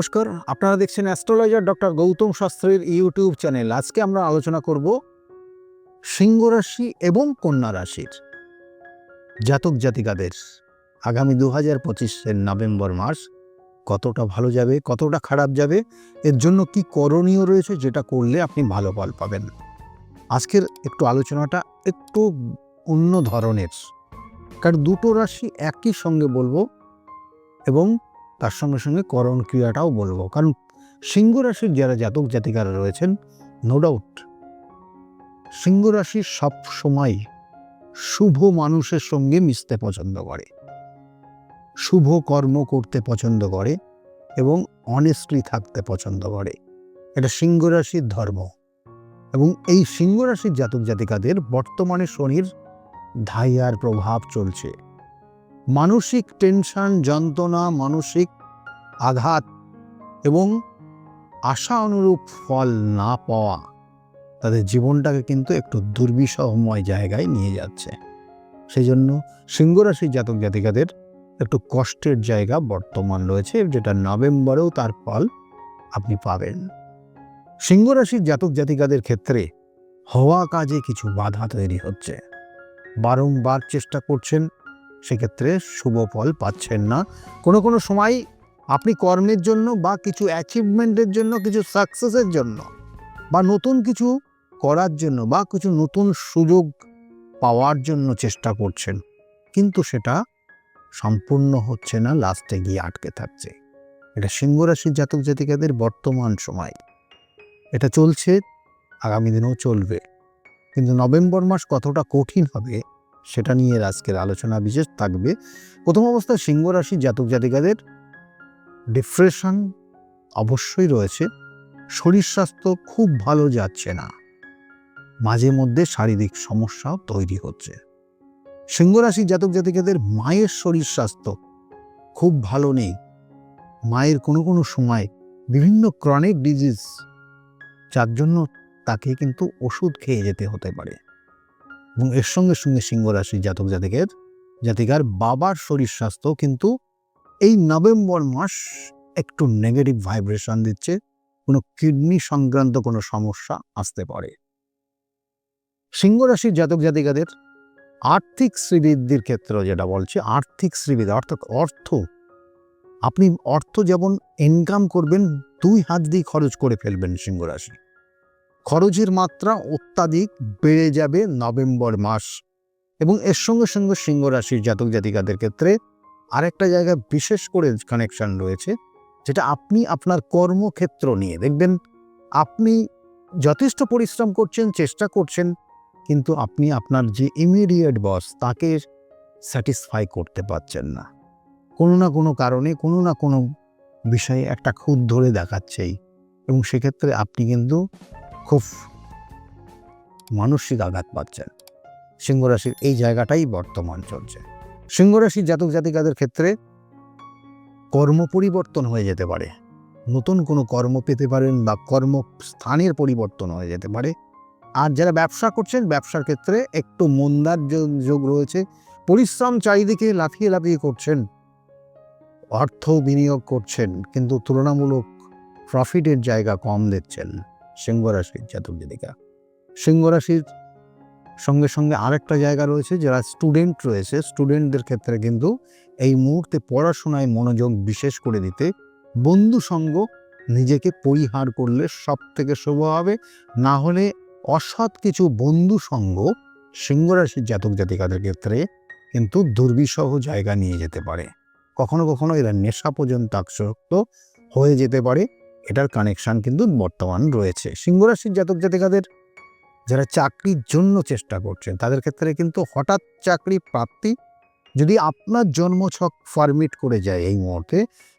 নমস্কার, আপনারা দেখছেন অ্যাস্ট্রোলজার ডক্টর গৌতম শাস্ত্রীর ইউটিউব চ্যানেল। আজকে আমরা আলোচনা করব সিংহ রাশি এবং কন্যা রাশির জাতক জাতিকাদের। আগামী দু হাজার পঁচিশের নভেম্বর মাস কতটা ভালো যাবে, কতটা খারাপ যাবে, এর জন্য কি করণীয় রয়েছে যেটা করলে আপনি ভালো ফল পাবেন। আজকের একটু আলোচনাটা একটু অন্য ধরনের, কারণ দুটো রাশি একই সঙ্গে বলব এবং তার সঙ্গে সঙ্গে করণ ক্রিয়াটাও বলব। কারণ সিংহ রাশির যারা জাতক জাতিকারা রয়েছেন নো ডাউট সিংহ রাশি সব সময় শুভ মানুষের সঙ্গে মিশতে পছন্দ করে। শুভ কর্ম করতে পছন্দ করে এবং অনেস্টলি থাকতে পছন্দ করে। এটা সিংহ রাশির ধর্ম। এবং এই সিংহ রাশির জাতক জাতিকাদের বর্তমানে শনির ধাইয়ার প্রভাব চলছে। মানসিক টেনশন যন্ত্রণা, মানসিক আঘাত এবং আশা অনুরূপ ফল না পাওয়া তাদের জীবনটাকে কিন্তু একটু দুর্বিষহময় জায়গায় নিয়ে যাচ্ছে। সেই জন্য সিংহরাশির জাতক জাতিকাদের একটু কষ্টের জায়গা বর্তমান রয়েছে, যেটা নভেম্বরেও তার ফল আপনি পাবেন। সিংহরাশির জাতক জাতিকাদের ক্ষেত্রে হওয়া কাজে কিছু বাধা তৈরি হচ্ছে। বারংবার চেষ্টা করছেন, সেক্ষেত্রে শুভ ফল পাচ্ছেন না। কোনো কোনো সময় আপনি কর্মের জন্য বা কিছু অ্যাচিভমেন্টের জন্য, কিছু সাকসেসের জন্য বা নতুন কিছু করার জন্য বা কিছু নতুন সুযোগ পাওয়ার জন্য চেষ্টা করছেন, কিন্তু সেটা সম্পূর্ণ হচ্ছে না লাস্টে গিয়ে আটকে থাকছে। এটা সিংহরাশির জাতক জাতিকাদের বর্তমান সময়। এটা চলছে, আগামী দিনেও চলবে। কিন্তু নভেম্বর মাস কতটা কঠিন হবে, সেটা নিয়ে আজকের আলোচনা বিশেষ থাকবে। প্রথম অবস্থায় সিংহ রাশি জাতক জাতিকাদের ডিপ্রেশন অবশ্যই রয়েছে। শরীর স্বাস্থ্য খুব ভালো যাচ্ছে না। মাঝে মধ্যে শারীরিক সমস্যাও তৈরি হচ্ছে। সিংহ রাশি জাতক জাতিকাদের মায়ের শরীর স্বাস্থ্য খুব ভালো নেই। মায়ের কোনো কোনো সময় বিভিন্ন ক্রনিক ডিজিজ যার জন্য তাকে কিন্তু ওষুধ খেয়ে যেতে হতে পারে। এবং এর সঙ্গে সঙ্গে সিংহ রাশি জাতক জাতিকের, জাতিকার বাবার শরীর স্বাস্থ্য কিন্তু এই নভেম্বর মাস একটু নেগেটিভ ভাইব্রেশন দিচ্ছে, কোনো কিডনি সংক্রান্ত কোনো সমস্যা আসতে পারে। সিংহ রাশির জাতক জাতিকাদের আর্থিক শ্রীবৃদ্ধির ক্ষেত্রে যেটা বলছে, আর্থিক শ্রীবৃদ্ধি, অর্থাৎ অর্থ। আপনি অর্থ যেমন ইনকাম করবেন, দুই হাত দিয়ে খরচ করে ফেলবেন সিংহ রাশি খরচের মাত্রা অত্যাধিক বেড়ে যাবে নভেম্বর মাস। এবং এর সঙ্গে সঙ্গে সিংহ রাশির জাতক জাতিকাদের ক্ষেত্রে আরেকটা জায়গায় বিশেষ করে কানেকশন রয়েছে, যেটা আপনি আপনার কর্মক্ষেত্র নিয়ে। দেখবেন, আপনি যথেষ্ট পরিশ্রম করছেন, চেষ্টা করছেন, কিন্তু আপনি আপনার যে ইমিডিয়েট বস তাকে স্যাটিসফাই করতে পারছেন না। কোনো না কোনো কারণে, কোনো না কোনো বিষয়ে একটা খুদ ধরে দেখাচ্ছেই। এবং সেক্ষেত্রে আপনি কিন্তু খুব মানসিক আঘাত পাচ্ছেন। সিংহরাশির এই জায়গাটাই বর্তমান চলছে। সিংহরাশির জাতক জাতিকাদের ক্ষেত্রে কর্ম পরিবর্তন হয়ে যেতে পারে। নতুন কোনো কর্ম পেতে পারেন বা কর্মস্থানের পরিবর্তন হয়ে যেতে পারে। আর যারা ব্যবসা করছেন, ব্যবসার ক্ষেত্রে একটু মন্দার যোগ রয়েছে। পরিশ্রম চারিদিকে লাফিয়ে লাফিয়ে করছেন। অর্থ বিনিয়োগ করছেন, কিন্তু তুলনামূলক প্রফিটের জায়গা কম দিচ্ছেন সিংহ রাশির জাতক জাতিকা। সিংহ রাশির সঙ্গে সঙ্গে আরেকটা জায়গা রয়েছে যারা স্টুডেন্ট রয়েছে। স্টুডেন্টদের ক্ষেত্রে কিন্তু এই মুহূর্তে পড়াশোনায় মনোযোগ বিশেষ করে দিতে বন্ধু সঙ্গ নিজেকে পরিহার করলে সব থেকে শুভ হবে। না হলে অসৎ কিছু বন্ধু সঙ্গ সিংহ রাশির জাতক জাতিকাদের ক্ষেত্রে কিন্তু দুর্বিষহ জায়গা নিয়ে যেতে পারে। কখনো কখনো এরা নেশা পর্যন্ত আসক্ত হয়ে যেতে পারে। এটার কানেকশন কিন্তু বর্তমান রয়েছে। সিংহ রাশির জাতক জাতিকাদের যারা চাকরির জন্য চেষ্টা করছেন, তাদের ক্ষেত্রে কিন্তু হঠাৎ চাকরি প্রাপ্তি যদি আপনার জন্মছক ফরমিট করে যায় এই মুহূর্তে,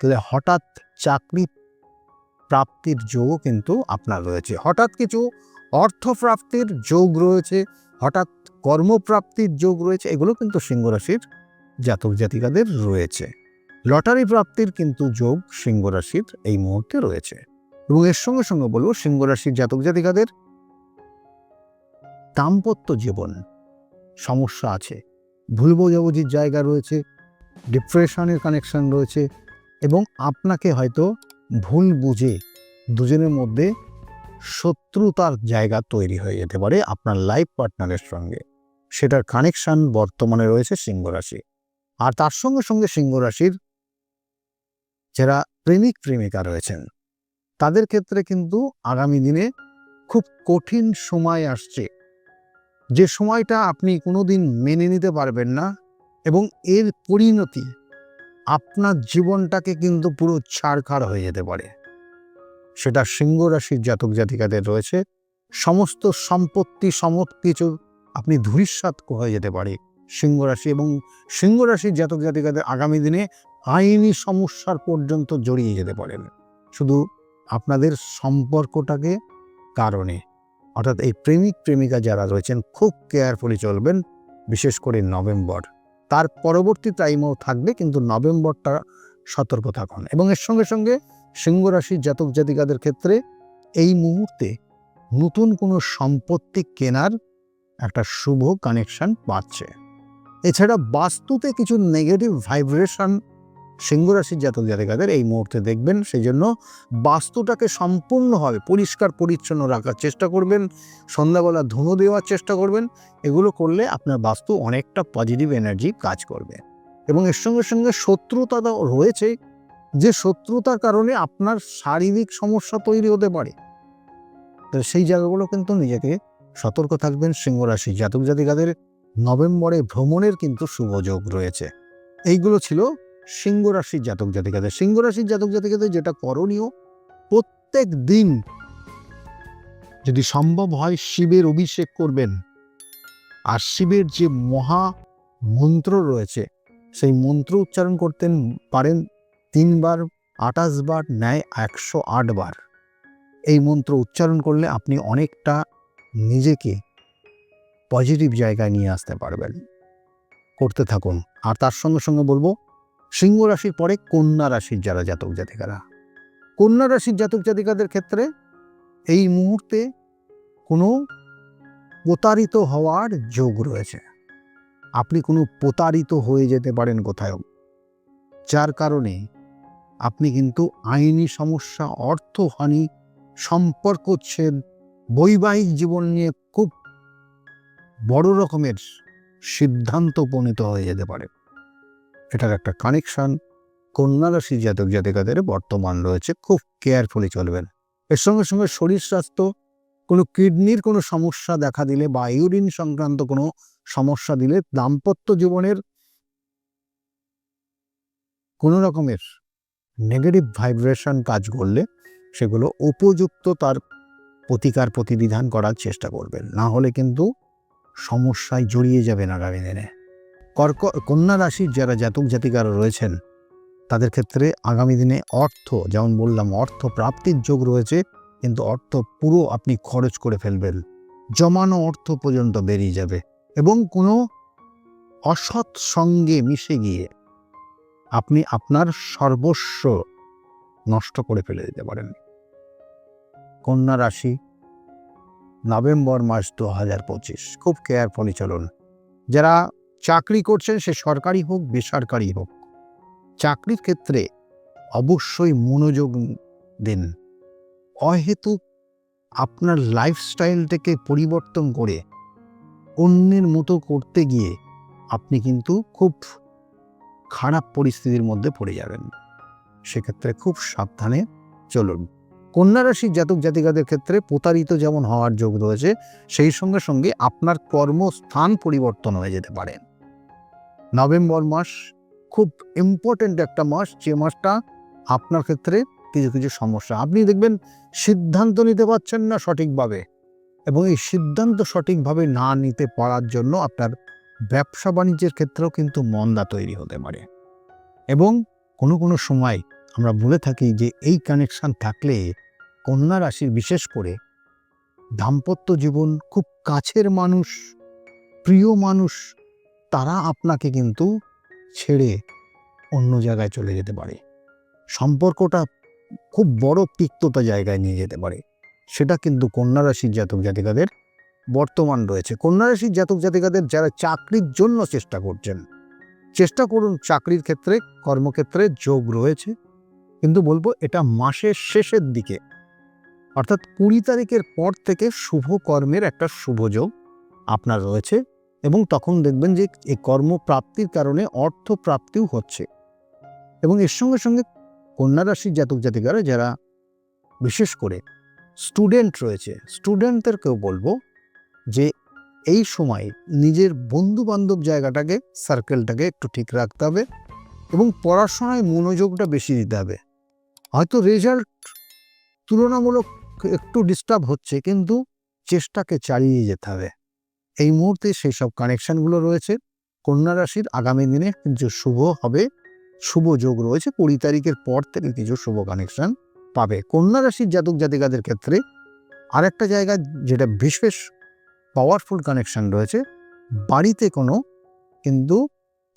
তাহলে হঠাৎ চাকরি প্রাপ্তির যোগও কিন্তু আপনার রয়েছে। হঠাৎ কিছু অর্থ প্রাপ্তির যোগ রয়েছে, হঠাৎ কর্মপ্রাপ্তির যোগ রয়েছে, এগুলো কিন্তু সিংহ রাশির জাতক জাতিকাদের রয়েছে। লটারি প্রাপ্তির কিন্তু যোগ সিংহ রাশির এই মুহূর্তে রয়েছে। এবং এর সঙ্গে সঙ্গে বলব, সিংহ রাশির জাতক জাতিকাদের দাম্পত্য জীবন। সমস্যা আছে। ভুল বোঝাবুঝির জায়গা রয়েছে ডিপ্রেশনের কানেকশন রয়েছে এবং আপনাকে হয়তো ভুল বুঝে দুজনের মধ্যে শত্রুতার জায়গা তৈরি হয়ে যেতে পারে আপনার লাইফ পার্টনারের সঙ্গে। সেটার কানেকশন বর্তমানে রয়েছে সিংহ রাশি। আর তার সঙ্গে সঙ্গে সিংহ রাশির যারা প্রেমিক, প্রেমিকা রয়েছেন, তাদের ক্ষেত্রে কিন্তু আগামী দিনে খুব কঠিন সময় আসছে। যে সময়টা আপনি কোনোদিন মেনে নিতে পারবেন না এবং এর পরিণতি আপনার জীবনটাকে কিন্তু পুরো ছাড়খাড় হয়ে যেতে পারে। সেটা সিংহ রাশির জাতক জাতিকাদের রয়েছে। সমস্ত সম্পত্তি সমস্ত কিছু আপনি ধূলিসাৎ হয়ে যেতে পারে সিংহ রাশি এবং সিংহ রাশির জাতক জাতিকাদের আগামী দিনে আইনি সমস্যার পর্যন্ত জড়িয়ে যেতে পারেন। শুধু আপনাদের সম্পর্কটাকে কারণে অর্থাৎ এই প্রেমিক, প্রেমিকা যারা রয়েছেন খুব কেয়ারফুলি চলবেন, বিশেষ করে নভেম্বর। তার পরবর্তী টাইমও থাকবে, কিন্তু নভেম্বরটা সতর্ক থাকুন। এবং এর সঙ্গে সঙ্গে সিংহ রাশির জাতক জাতিকাদের ক্ষেত্রে এই মুহূর্তে নতুন কোনো সম্পত্তি কেনার একটা শুভ কানেকশন পাচ্ছে। এছাড়া বাস্তুতে কিছু নেগেটিভ ভাইব্রেশন সিংহ রাশির জাতক জাতিকাদের এই মুহূর্তে দেখবেন সেই জন্য বাস্তুটাকে সম্পূর্ণভাবে পরিষ্কার, পরিচ্ছন্ন রাখার চেষ্টা করবেন, সন্ধ্যাবেলা ধুনো দেওয়ার চেষ্টা করবেন, এগুলো করলে আপনার বাস্তু অনেকটা পজিটিভ এনার্জি কাজ করবে। এবং এর সঙ্গে সঙ্গে শত্রুতা রয়েছে, যে শত্রুতার কারণে আপনার শারীরিক সমস্যা তৈরি হতে পারে। সেই জায়গাগুলো কিন্তু নিজেকে সতর্ক থাকবেন সিংহ রাশি জাতক জাতিকাদের নভেম্বরে ভ্রমণের কিন্তু শুভযোগ রয়েছে। এইগুলো ছিল সিংহ রাশির জাতক জাতিকাদের। সিংহ রাশির জাতক জাতিকাদের যেটা করণীয়, প্রত্যেক দিন যদি সম্ভব হয় শিবের অভিষেক করবেন। আর শিবের যে মহা মন্ত্র রয়েছে, সেই মন্ত্র উচ্চারণ করতেন পারেন তিনবার আঠাশ বার ন্যায় একশো আট বার। এই মন্ত্র উচ্চারণ করলে আপনি অনেকটা নিজেকে পজিটিভ জায়গায় নিয়ে আসতে পারবেন। করতে থাকুন। আর তার সঙ্গে সঙ্গে বলব সিংহ রাশির পরে কন্যা রাশির যারা জাতক জাতিকারা। কন্যা রাশির জাতক জাতিকাদের ক্ষেত্রে এই মুহূর্তে কোনো প্রতারিত হওয়ার যোগ রয়েছে। আপনি কোনো প্রতারিত হয়ে যেতে পারেন কোথাও যার কারণে আপনি কিন্তু আইনি সমস্যা, অর্থহানি সম্পর্কচ্ছেদ বৈবাহিক জীবন নিয়ে খুব বড় রকমের সিদ্ধান্ত উপনীত হয়ে যেতে পারে। এটার একটা কানেকশন কন্যা রাশি জাতক জাতিকাদের বর্তমান রয়েছে, খুব কেয়ারফুলি চলবেন। এর সঙ্গে সঙ্গে শরীর স্বাস্থ্য, কোনো কিডনির কোনো সমস্যা দেখা দিলে বা ইউরিন সংক্রান্ত কোনো সমস্যা দিলে দাম্পত্য জীবনের কোনো রকমের নেগেটিভ ভাইব্রেশন কাজ করলে সেগুলো উপযুক্ত তার প্রতিকার প্রতিবিধান করার চেষ্টা করবেন। না হলে কিন্তু সমস্যায় জড়িয়ে যাবেন আগামী দিনে। কর্ক, কন্যা রাশির যারা জাতক জাতিকারা রয়েছেন, তাদের ক্ষেত্রে আগামী দিনে অর্থ, যেমন বললাম, অর্থ প্রাপ্তির যোগ রয়েছে, কিন্তু অর্থ পুরো আপনি খরচ করে ফেলবেন। জমানো অর্থ পর্যন্ত বেরিয়ে যাবে এবং কোনো অসৎ সঙ্গে মিশে গিয়ে আপনি আপনার সর্বস্ব নষ্ট করে ফেলে দিতে পারেন। কন্যা রাশি, নভেম্বর মাস দু হাজার পঁচিশ, খুব কেয়ারফুলি চলুন। যারা চাকরি করছেন সে সরকারি হোক, বেসরকারি হোক। চাকরির ক্ষেত্রে অবশ্যই মনোযোগ দেন। অহেতুক আপনার লাইফস্টাইলটাকে পরিবর্তন করে অন্যের মতো করতে গিয়ে আপনি কিন্তু খুব খারাপ পরিস্থিতির মধ্যে পড়ে যাবেন। সেক্ষেত্রে খুব সাবধানে চলুন। কন্যা রাশির জাতক জাতিকাদের ক্ষেত্রে প্রতারিত যেমন হওয়ার যোগ রয়েছে, সেই সঙ্গে সঙ্গে আপনার কর্মস্থান পরিবর্তন হয়ে যেতে পারে। নভেম্বর মাস খুব ইম্পর্ট্যান্ট একটা মাস, যে মাসটা আপনার ক্ষেত্রে কিছু কিছু সমস্যা। আপনি দেখবেন সিদ্ধান্ত নিতে পারছেন না সঠিকভাবে এবং এই সিদ্ধান্ত সঠিকভাবে না নিতে পারার জন্য আপনার ব্যবসা বাণিজ্যের ক্ষেত্রেও কিন্তু মন্দা তৈরি হতে পারে। এবং কোনো কোনো সময় আমরা বলে থাকি যে এই কানেকশান থাকলে কন্যা রাশির বিশেষ করে দাম্পত্য জীবন খুব কাছের মানুষ, প্রিয় মানুষ তারা আপনাকে কিন্তু ছেড়ে অন্য জায়গায় চলে যেতে পারে। সম্পর্কটা খুব বড় তিক্ততা জায়গায় নিয়ে যেতে পারে। সেটা কিন্তু কন্যা রাশির জাতক জাতিকাদের বর্তমান রয়েছে। কন্যা রাশির জাতক জাতিকাদের যারা চাকরির জন্য চেষ্টা করছেন, চেষ্টা করুন চাকরির ক্ষেত্রে, কর্মক্ষেত্রে যোগ রয়েছে। কিন্তু বলব এটা মাসের শেষের দিকে। অর্থাৎ কুড়ি তারিখের পর থেকে শুভ কর্মের একটা শুভযোগ আপনার রয়েছে। এবং তখন দেখবেন যে এই কর্মপ্রাপ্তির কারণে অর্থ প্রাপ্তিও হচ্ছে। এবং এর সঙ্গে সঙ্গে কন্যা রাশির জাতক জাতিকারা যারা, বিশেষ করে স্টুডেন্ট রয়েছে স্টুডেন্টদেরকেও বলব যে এই সময় নিজের বন্ধু বান্ধব জায়গাটাকে সার্কেলটাকে একটু ঠিক রাখতে হবে এবং পড়াশোনায় মনোযোগটা বেশি দিতে হবে। হয়তো রেজাল্ট তুলনামূলক একটু ডিস্টার্ব হচ্ছে, কিন্তু চেষ্টাকে চালিয়ে যেতে হবে। এই মুহূর্তে সেই সব কানেকশনগুলো রয়েছে। কন্যা রাশির আগামী দিনে যে শুভ হবে, শুভ যোগ রয়েছে। কুড়ি তারিখের পর থেকে কিছু শুভ কানেকশন পাবে। কন্যা রাশির জাতক জাতিকাদের ক্ষেত্রে আরেকটা জায়গা যেটা বিশেষ পাওয়ারফুল কানেকশন রয়েছে, বাড়িতে কোনো কিন্তু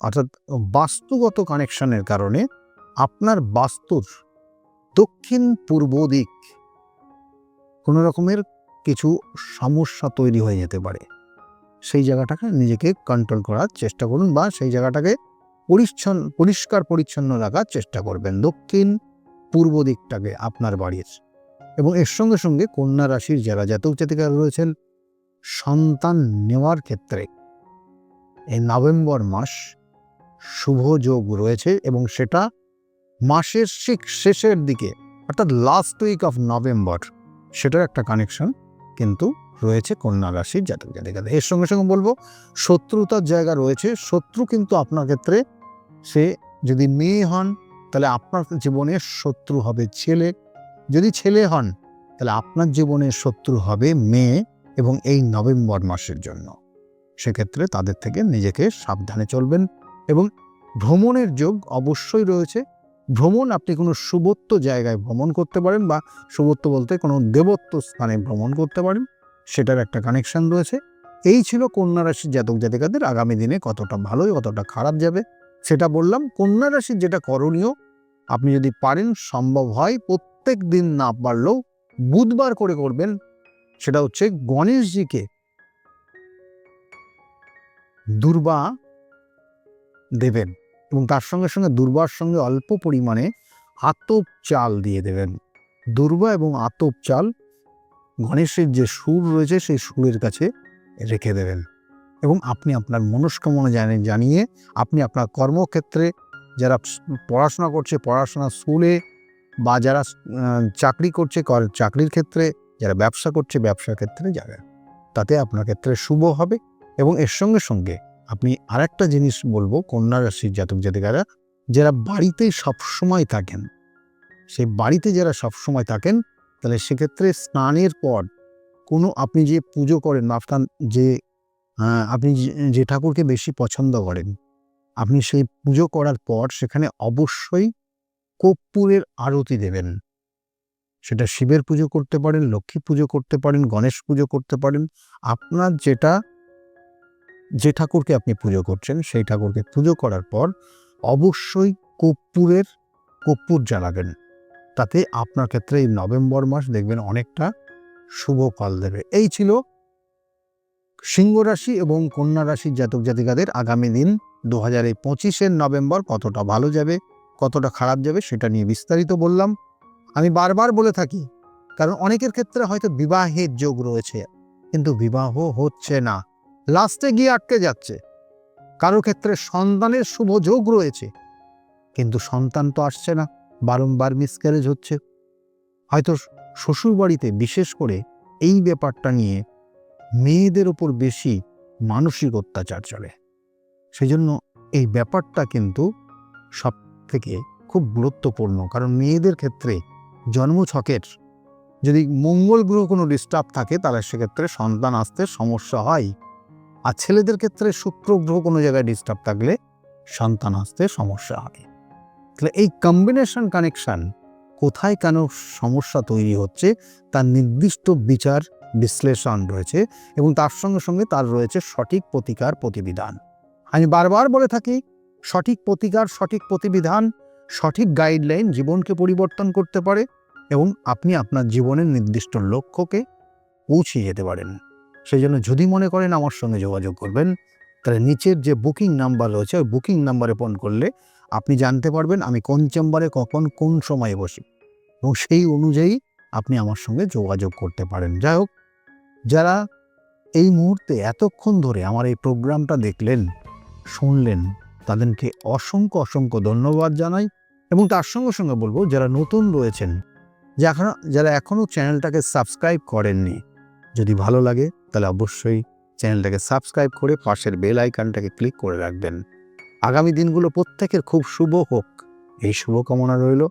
অর্থাৎ বাস্তুগত কানেকশনের কারণে আপনার বাস্তুর দক্ষিণ পূর্ব দিক কোনো রকমের কিছু সমস্যা তৈরি হয়ে যেতে পারে। সেই জায়গাটাকে নিজেকে কন্ট্রোল করার চেষ্টা করুন বা সেই জায়গাটাকে পরিচ্ছন্ন, পরিষ্কার, পরিচ্ছন্ন রাখার চেষ্টা করবেন। দক্ষিণ পূর্ব দিকটাকে আপনার বাড়ির এবং এর সঙ্গে সঙ্গে কন্যা রাশির যারা জাতক জাতিকা রয়েছেন, সন্তান নেওয়ার ক্ষেত্রে এই নভেম্বর মাস শুভ যোগ রয়েছে এবং সেটা মাসের শেষের দিকে, অর্থাৎ লাস্ট উইক অফ নভেম্বর সেটার একটা কানেকশন কিন্তু রয়েছে কন্যা রাশির জাতক জাতিকাদের। এর সঙ্গে সঙ্গে বলব, শত্রুতার জায়গা রয়েছে। শত্রু কিন্তু আপনার ক্ষেত্রে, সে যদি মেয়ে হন, তাহলে আপনার জীবনে শত্রু হবে ছেলে। যদি ছেলে হন, তাহলে আপনার জীবনে শত্রু হবে মেয়ে এবং এই নভেম্বর মাসের জন্য। সেক্ষেত্রে তাদের থেকে নিজেকে সাবধানে চলবেন এবং ভ্রমণের যোগ অবশ্যই রয়েছে। ভ্রমণ, আপনি কোনো শুভত্ব জায়গায় ভ্রমণ করতে পারেন বা শুভত্ব বলতে কোনো দেবত্ব স্থানে ভ্রমণ করতে পারেন। সেটার একটা কানেকশন রয়েছে। এই ছিল কন্যা রাশির জাতক জাতিকাদের আগামী দিনে কতটা ভালোই, কতটা খারাপ যাবে। সেটা বললাম, কন্যা রাশির যেটা করণীয়, আপনি যদি পারেন, সম্ভব হয় প্রত্যেক দিন না পারলেও বুধবার করে করবেন। সেটা হচ্ছে গণেশজিকে দুর্বা দেবেন এবং তার সঙ্গে সঙ্গে দুর্বার সঙ্গে অল্প পরিমাণে আতপ চাল দিয়ে দেবেন। দুর্বা এবং আতপ চাল গণেশের যে সুর রয়েছে, সেই সুরের কাছে রেখে দেবেন। এবং আপনি আপনার মনস্কামনা জানেন জানিয়ে আপনি আপনার কর্মক্ষেত্রে যারা পড়াশোনা করছে পড়াশোনা স্কুলে বা যারা চাকরি করছে চাকরির ক্ষেত্রে যারা ব্যবসা করছে, ব্যবসার ক্ষেত্রে যাবেন তাতে আপনার ক্ষেত্রে শুভ হবে। এবং এর সঙ্গে সঙ্গে আপনি আরেকটা জিনিস বলব, কন্যা রাশির জাতক জাতিকারা, যারা বাড়িতেই সবসময় থাকেন, সেই বাড়িতে যারা সবসময় থাকেন তাহলে সেক্ষেত্রে স্নানের পর কোনো আপনি যে পুজো করেন বা আপনার যে আপনি যে- যে ঠাকুরকে বেশি পছন্দ করেন, আপনি সেই পুজো করার পর সেখানে অবশ্যই কর্পূরের আরতি দেবেন। সেটা শিবের পুজো করতে পারেন লক্ষ্মী পুজো করতে পারেন, গণেশ পুজো করতে পারেন। আপনার যেটা, যে ঠাকুরকে আপনি পুজো করছেন সেই ঠাকুরকে পুজো করার পর অবশ্যই কর্পূরের, কর্পূর জ্বালাবেন। তাতে আপনার ক্ষেত্রে এই নভেম্বর মাস দেখবেন অনেকটা শুভ ফল দেবে। এই ছিল সিংহ রাশি এবং কন্যা রাশির জাতক জাতিকাদের আগামী দিন দু হাজার এই পঁচিশের নভেম্বর কতটা ভালো যাবে, কতটা খারাপ যাবে সেটা নিয়ে বিস্তারিত বললাম। আমি বারবার বলে থাকি, কারণ অনেকের ক্ষেত্রে হয়তো বিবাহের যোগ রয়েছে, কিন্তু বিবাহ হচ্ছে না। লাস্টে গিয়ে আটকে যাচ্ছে। কারও ক্ষেত্রে সন্তানের শুভ যোগ রয়েছে, কিন্তু সন্তান তো আসছে না। বারংবার মিসক্যারেজ হচ্ছে। হয়তো শ্বশুর বাড়িতে বিশেষ করে এই ব্যাপারটা নিয়ে মেয়েদের ওপর বেশি মানসিক অত্যাচার চলে। সেই জন্য এই ব্যাপারটা কিন্তু সব থেকে খুব গুরুত্বপূর্ণ। কারণ মেয়েদের ক্ষেত্রে জন্মছকের যদি মঙ্গল গ্রহ কোনো ডিস্টার্ব থাকে, তাহলে সেক্ষেত্রে সন্তান আসতে সমস্যা হয়। আর ছেলেদের ক্ষেত্রে শুক্র গ্রহ কোনো জায়গায় ডিস্টার্ব থাকলে সন্তান আসতে সমস্যা হয়। তাহলে এই কম্বিনেশন কানেকশন কোথায় কেন সমস্যা তৈরি হচ্ছে, তার নির্দিষ্ট বিচার বিশ্লেষণ রয়েছে এবং তার সঙ্গে সঙ্গে তার রয়েছে সঠিক প্রতিকার প্রতিবিধান। আমি বারবার বলে থাকি, সঠিক প্রতিকার, সঠিক প্রতিবিধান, সঠিক গাইডলাইন জীবনকে পরিবর্তন করতে পারে এবং আপনি আপনার জীবনের নির্দিষ্ট লক্ষ্যকে পৌঁছে যেতে পারেন। সেই জন্য যদি মনে করেন আমার সঙ্গে যোগাযোগ করবেন, তাহলে নিচের যে বুকিং নাম্বার রয়েছে, ওই বুকিং নাম্বারে ফোন করলে আপনি জানতে পারবেন আমি কোন চেম্বারে কখন কোন সময়ে বসি। এবং সেই অনুযায়ী আপনি আমার সঙ্গে যোগাযোগ করতে পারেন। যাই হোক, যারা এই মুহূর্তে এতক্ষণ ধরে আমার এই প্রোগ্রামটা দেখলেন, শুনলেন, তাদেরকে অসংখ্য অসংখ্য ধন্যবাদ জানাই। এবং তার সঙ্গে সঙ্গে বলব, যারা নতুন রয়েছেন যারা যারা এখনও চ্যানেলটাকে সাবস্ক্রাইব করেননি, যদি ভালো লাগে, তাহলে অবশ্যই চ্যানেলটাকে সাবস্ক্রাইব করে পাশের বেল আইকনটাকে ক্লিক করে রাখবেন। আগামী দিনগুলো প্রত্যেকের খুব শুভ হোক। এই শুভকামনা রইল।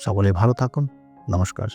সকলে ভালো থাকুন। নমস্কার।